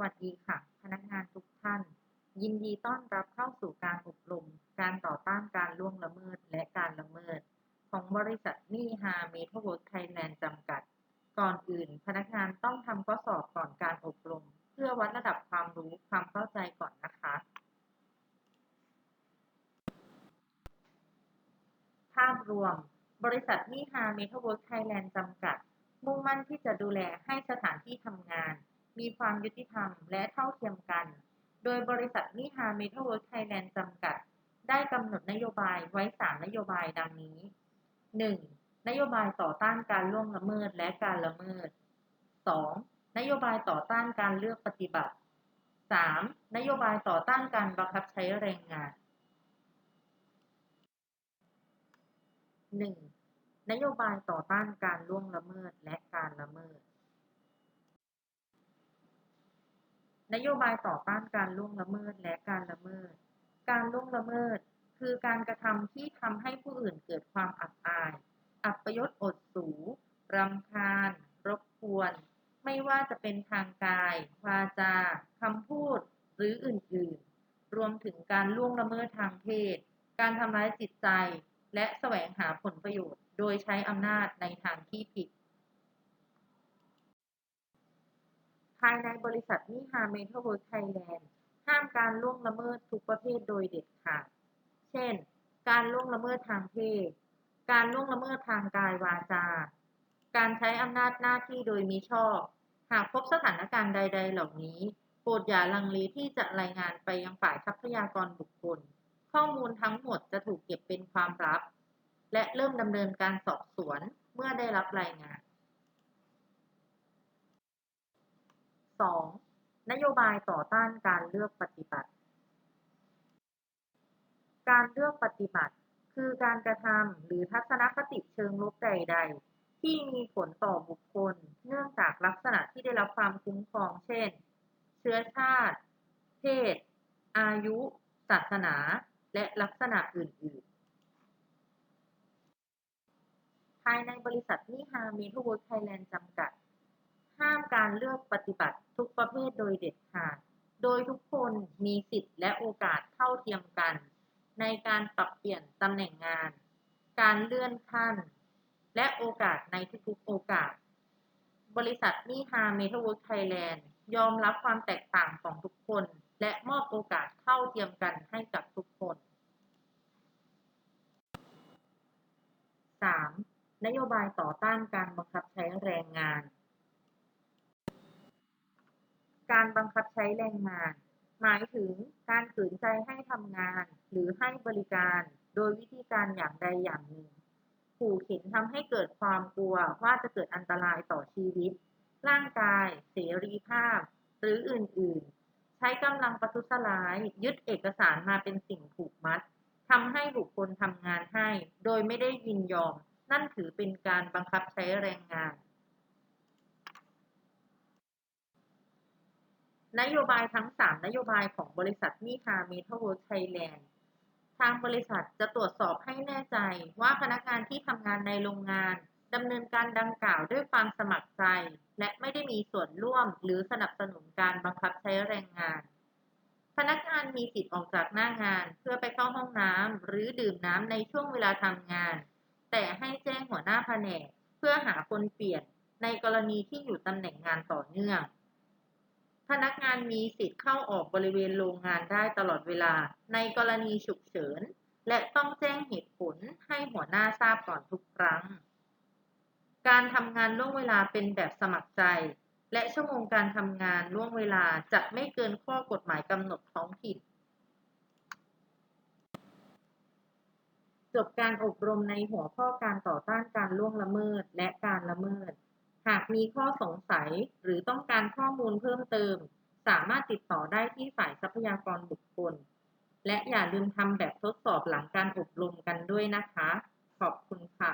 วัสดีค่ะ พนักงานทุกท่าน ยินดีต้อนรับเข้าสู่การอบรม การต่อต้านการล่วงละเมิดและการละเมิด ของบริษัทนี่ฮาเมทัลเวิร์กไทยแลนด์จำกัด ก่อนอื่น พนักงานต้องทำข้อสอบก่อนการอบรม เพื่อวัดระดับความรู้ความเข้าใจก่อนนะคะ ภาพรวม บริษัทนี่ฮาเมทัลเวิร์กไทยแลนด์จำกัด มุ่งมั่นที่จะดูแลให้สถานที่ทำงาน มีความยุติธรรมและเท่าเทียมกัน โดยบริษัทนิฮาเมทัลเวิร์กไทยแลนด์จำกัด ได้กำหนดนโยบายไว้ 3 นโยบายดังนี้ 1. นโยบายต่อต้านการล่วงละเมิดและการละเมิด 2. นโยบายต่อต้านการเลือกปฏิบัติ 3. นโยบายต่อต้านการบังคับใช้แรงงาน 1. นโยบายต่อต้านการล่วงละเมิดและการละเมิด นโยบายต่อต้านการล่วงละเมิดและการละเมิด การล่วงละเมิด คือการกระทำที่ทำให้ผู้อื่นเกิดความอับอาย อัปยศอดสูรำคาญ รบกวน ไม่ว่าจะเป็นทางกาย วาจาคำพูด หรืออื่นๆ รวมถึงการล่วงละเมิดทางเพศ การทำร้ายจิตใจ และแสวงหาผลประโยชน์ โดยใช้อำนาจในทางที่ผิด ภายในบริษัทนิฮาเมทัลเวิร์กไทยแลนด์ห้ามการล่วงละเมิดทุกประเภทโดยเด็ดขาด เช่น การล่วงละเมิดทางเพศ การล่วงละเมิดทางกายวาจา การใช้อำนาจหน้าที่โดยมิชอบ หากพบสถานการณ์ใด ๆ เหล่านี้ โปรดอย่าลังเลที่จะรายงานไปยังฝ่ายทรัพยากรบุคคล ข้อมูลทั้งหมดจะถูกเก็บเป็นความลับ และเริ่มดำเนินการสอบสวนเมื่อได้รับรายงาน 2. นโยบายต่อต้านการเลือกปฏิบัติ การเลือกปฏิบัติ คือการกระทำหรือทัศนคติเชิงลบใด ๆ ที่มีผลต่อบุคคล เนื่องจากลักษณะที่ได้รับความคุ้มครอง เช่น เชื้อชาติ เพศ อายุ ศาสนา และลักษณะอื่น ๆ ภายในบริษัทนิฮาเมทัลเวิร์กไทยแลนด์จำกัด การเลือกปฏิบัติทุกประเภทโดยเด็ดขาด โดยทุกคนมีสิทธิและโอกาสเท่าเทียมกัน ในการปรับเปลี่ยนตำแหน่งงาน การเลื่อนขั้น และโอกาสในทุกๆโอกาส บริษัทนิฮาเมทัลเวิร์กไทยแลนด์ยอมรับความแตกต่างของทุกคน และมอบโอกาสเท่าเทียมกันให้กับทุกคน 3. นโยบายต่อต้านการบังคับใช้แรงงาน การบังคับใช้แรงงาน หมายถึงการขืนใจให้ทำงาน หรือให้บริการ โดยวิธีการอย่างใดอย่างหนึ่ง ขู่เข็นทำให้เกิดความกลัวว่าจะเกิดอันตรายต่อชีวิต ร่างกาย เสรีภาพ หรืออื่น ๆ ใช้กำลังประทุษร้าย ยึดเอกสารมาเป็นสิ่งผูกมัดทำให้บุคคลทำงานให้ โดยไม่ได้ยินยอม นั่นถือเป็นการบังคับใช้แรงงาน นโยบายทั้ง 3 นโยบายของบริษัทมีฮาเมทัลเวิร์ไทยแลนด์ทางบริษัทจะตรวจสอบให้แน่ใจว่าพนักงานที่ทำงานในโรงงานดำเนินการดังกล่าวด้วยความสมัครใจ และไม่ได้มีส่วนร่วมหรือสนับสนุนการบังคับใช้แรงงาน พนักงานมีสิทธิ์ออกจากหน้างาน เพื่อไปเข้าห้องน้ำหรือดื่มน้ำในช่วงเวลาทำงาน แต่ให้แจ้งหัวหน้าแผนก เพื่อหาคนเปลี่ยนในกรณีที่อยู่ตำแหน่งงานต่อเนื่อง พนักงานมีสิทธิ์เข้าออกบริเวณโรงงานได้ตลอดเวลา ในกรณีฉุกเฉิน และต้องแจ้งเหตุผลให้หัวหน้าทราบก่อนทุกครั้ง การทำงานล่วงเวลาเป็นแบบสมัครใจ และชั่วโมงการทำงานล่วงเวลาจะไม่เกินข้อกฎหมายกำหนดท้องถิ่นจบการอบรมในหัวข้อการต่อต้านการล่วงละเมิดและการละเมิด หากมีข้อสงสัยหรือต้องการข้อมูลเพิ่มเติม สามารถติดต่อได้ที่ฝ่ายทรัพยากรบุคคล และอย่าลืมทำแบบทดสอบหลังการอบรมกันด้วยนะคะ ขอบคุณค่ะ